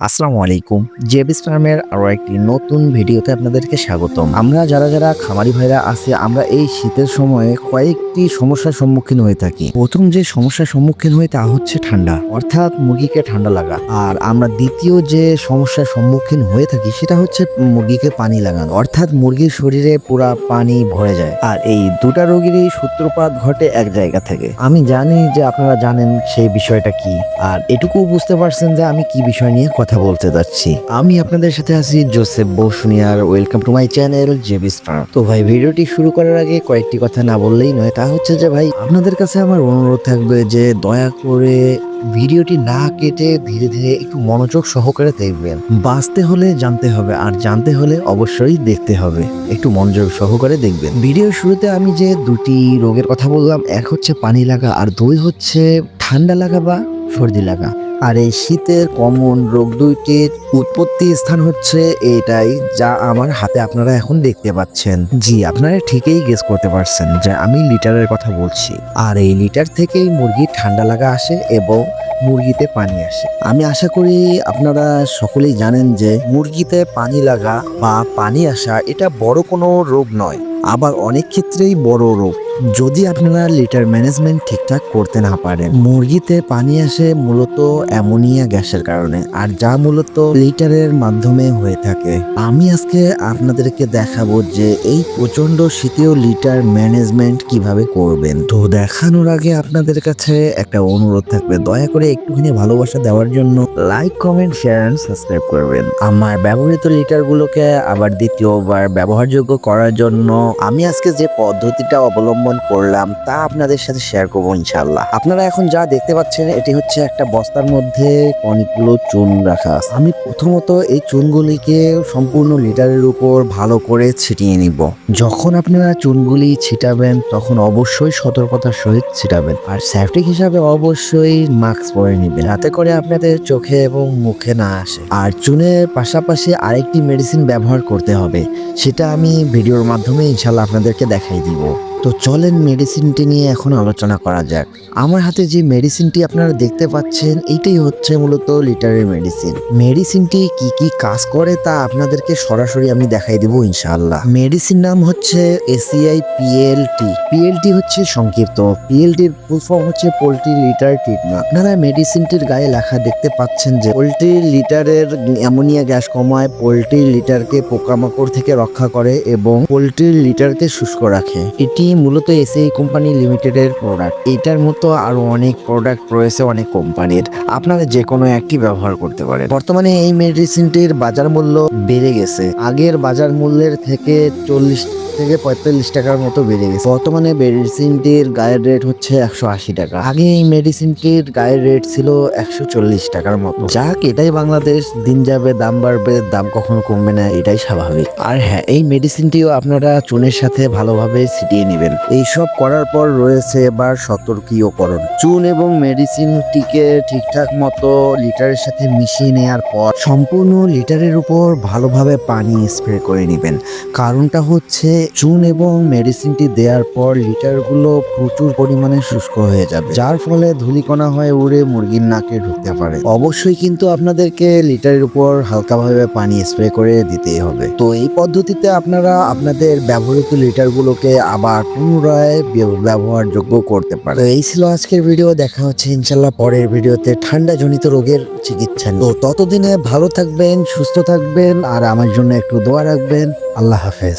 আসসালামু আলাইকুম। জেবিস ফার্মের আরও একটি নতুন ভিডিওতে আপনাদেরকে স্বাগতম। আমরা যারা যারা খামারি ভাইরা আছে, আমরা এই শীতের সময়ে কয়েকটি সমস্যার সম্মুখীন হয়ে থাকি। প্রথম যে সমস্যার সম্মুখীন হই তা হচ্ছে ঠান্ডা। অর্থাৎ মুরগিকে ঠান্ডা লাগা। আর আমরা দ্বিতীয় যে সমস্যার সম্মুখীন হয়ে থাকি, সেটা হচ্ছে মুরগিকে পানি লাগানো। অর্থাৎ মুরগির শরীরে পুরা পানি ভরে যায়। আর এই দুটা রোগেরই সূত্রপাত ঘটে এক জায়গা থেকে। আমি জানি যে আপনারা জানেন সেই বিষয়টা কি। আর এটুকু বুঝতে পারছেন যে আমি কি বিষয় নিয়ে কথা বলতে যাচ্ছি। আমি আপনাদের সাথে আছি Joseph বসুনিয়ার welcome to my channel JB's farm. তো ভাই, ভিডিওটি শুরু করার আগে কয়েকটি কথা না বললেই নয়, তা হচ্ছে যে ভাই, আপনাদের কাছে আমার অনুরোধ থাকবে যে দয়া করে ভিডিওটি না কেটে ধীরে ধীরে একটু মনোযোগ সহকারে দেখবেন। বাঁচতে হলে জানতে হবে, আর জানতে হলে অবশ্যই দেখতে হবে। একটু মনোযোগ সহকারে দেখবেন। ভিডিওর শুরুতে আমি যে দুটি রোগের কথা বললাম, এক হচ্ছে পানি লাগা আর দুই হচ্ছে ঠান্ডা লাগা বা সর্দি লাগা। আর এই শীতের কমন রোগ দুইটির উৎপত্তি স্থান হচ্ছে এটাই যা আমার হাতে আপনারা এখন দেখতে পাচ্ছেন। জি, আপনারা ঠিকই গেস করতে পারছেন যে আমি লিটারের কথা বলছি। আর এই লিটার থেকেই মুরগির ঠান্ডা লাগা আসে এবং মুরগিতে পানি আসে। আমি আশা করি আপনারা সকলেই জানেন যে মুরগিতে পানি লাগা বা পানি আসা এটা বড় কোনো রোগ নয়। আবার অনেক ক্ষেত্রেই বড় রোগ। যদি আপনারা লিটার ম্যানেজমেন্ট ঠিকঠাক করতে না পারেন, মুরগিতে পানি আসে মূলত অ্যামোনিয়া গ্যাসের কারণে, আর যা মূলত লিটারের মাধ্যমে হয়ে থাকে। আমি আজকে আপনাদেরকে দেখাবো যে এই প্রচণ্ড শীতীয় লিটার ম্যানেজমেন্ট কীভাবে করবেন। তো দেখানোর আগে আপনাদের কাছে একটা অনুরোধ থাকবে, দয়া করে একটুখানি ভালোবাসা দেওয়ার জন্য like comment share and subscribe করবেন। আমার ব্যবহৃত লিটারগুলোকে আবার দ্বিতীয়বার ব্যবহারযোগ্য করার জন্য আমি আজকে যে পদ্ধতিটা অবলম্বন করলাম, তা আপনাদের সাথে শেয়ার করব ইনশাল্লাহ আপনারা এখন যা দেখতে পাচ্ছেন, এটি হচ্ছে একটা বস্তার মধ্যে অনেকগুলো চুন রাখা আছে। আমি প্রথমত এই চুনগুলিকে সম্পূর্ণ লিটারের উপর ভালো করে ছিটিয়ে নিব। যখন আপনারা চুনগুলি ছিটাবেন, তখন অবশ্যই সতর্কতার সহিত ছিটাবেন। আর সেফটি হিসাবে অবশ্যই মাস্ক পরে নেবেন। যাতে করে আপনাদের চোখে এবং মুখে না আসে। আর চুনের পাশাপাশি আরেকটি মেডিসিন ব্যবহার করতে হবে। সেটা আমি ভিডিওর মাধ্যমে ইনশাল্লাহ আপনাদেরকে দেখাই দিব। তো চলেন মেডিসিনটি নিয়ে এখন আলোচনা করা যাক। আমার হাতে যে মেডিসিনটি আপনারা দেখতে পাচ্ছেন, এইটাই হচ্ছে মূলত লিটারের মেডিসিন মেডিসিনটি কি কি কাজ করে তা আপনাদেরকে সরাসরি আমি দেখাই দেবো ইনশাআল্লাহ। মেডিসিন নাম হচ্ছে এসিআই পিএলটি পিএলটি হচ্ছে সংক্ষিপ্ত। পিএলটির ফুল ফর্ম হচ্ছে পোলট্রি লিটার ট্রিটমেন্ট আপনারা মেডিসিনটির গায়ে লেখা দেখতে পাচ্ছেন যে পোলট্রি লিটারের অ্যামোনিয়া গ্যাস কমায় পোলট্রি লিটারকে পোকামাকড় থেকে রক্ষা করে এবং পোলট্রির লিটারকে শুষ্ক রাখে। এটি মূলত এসিআই কোম্পানি লিমিটেডের প্রোডাক্ট এটার মতো আরও অনেক প্রোডাক্ট রয়েছে অনেক কোম্পানির। আপনারা যে কোনো একটি ব্যবহার করতে পারেন। বর্তমানে এই মেডিসিনটির বাজার মূল্য বেড়ে গেছে। আগের বাজার মূল্যের থেকে চল্লিশ থেকে পঁয়তাল্লিশ টাকার মতো বেড়ে গেছে। বর্তমানে মেডিসিনটির গায়ের রেট হচ্ছে একশো আশি টাকা। আগে এই মেডিসিনটির গায়ের রেট ছিল একশো চল্লিশ টাকার মতো। যাক এটাই বাংলাদেশ, দিন যাবে, দাম বাড়বে, দাম কখনো কমবে না, এটাই স্বাভাবিক। আর হ্যাঁ এই মেডিসিনটিও আপনারা চুনের সাথে ভালোভাবে ছিটিয়ে নেবেন। এইসব করার পর রয়েছে এবার সতর্কীয়করণ। চুন এবং মেডিসিনটিকে ঠিকঠাক মতো লিটারের সাথে মিশিয়ে নেওয়ার পর সম্পূর্ণ লিটারের উপর ভালোভাবে পানি স্প্রে করে নেবেন। কারণটা হচ্ছে চুন এবং মেডিসিনটি দেওয়ার পর লিটারগুলো প্রচুর পরিমাণে শুষ্ক হয়ে যাবে। যার ফলে ধূলিকণা হয়ে উড়ে মুরগির নাকে ঢুকতে পারে। অবশ্যই কিন্তু আপনাদেরকে লিটারের উপর হালকাভাবে পানি স্প্রে করে দিতেই হবে। তো এই পদ্ধতিতে আপনারা আপনাদের ব্যবহৃত লিটারগুলোকে আবার পুনরায় ব্য- ব্যবহারযোগ্য করতে পারে তো এই ছিল আজকের ভিডিও। দেখা হচ্ছে ইনশাল্লাহ পরের ভিডিওতে ঠান্ডা জনিত রোগের চিকিৎসা তো ততদিনে ভালো থাকবেন, সুস্থ থাকবেন, আর আমার জন্য একটু দোয়া রাখবেন। আল্লাহ হাফেজ।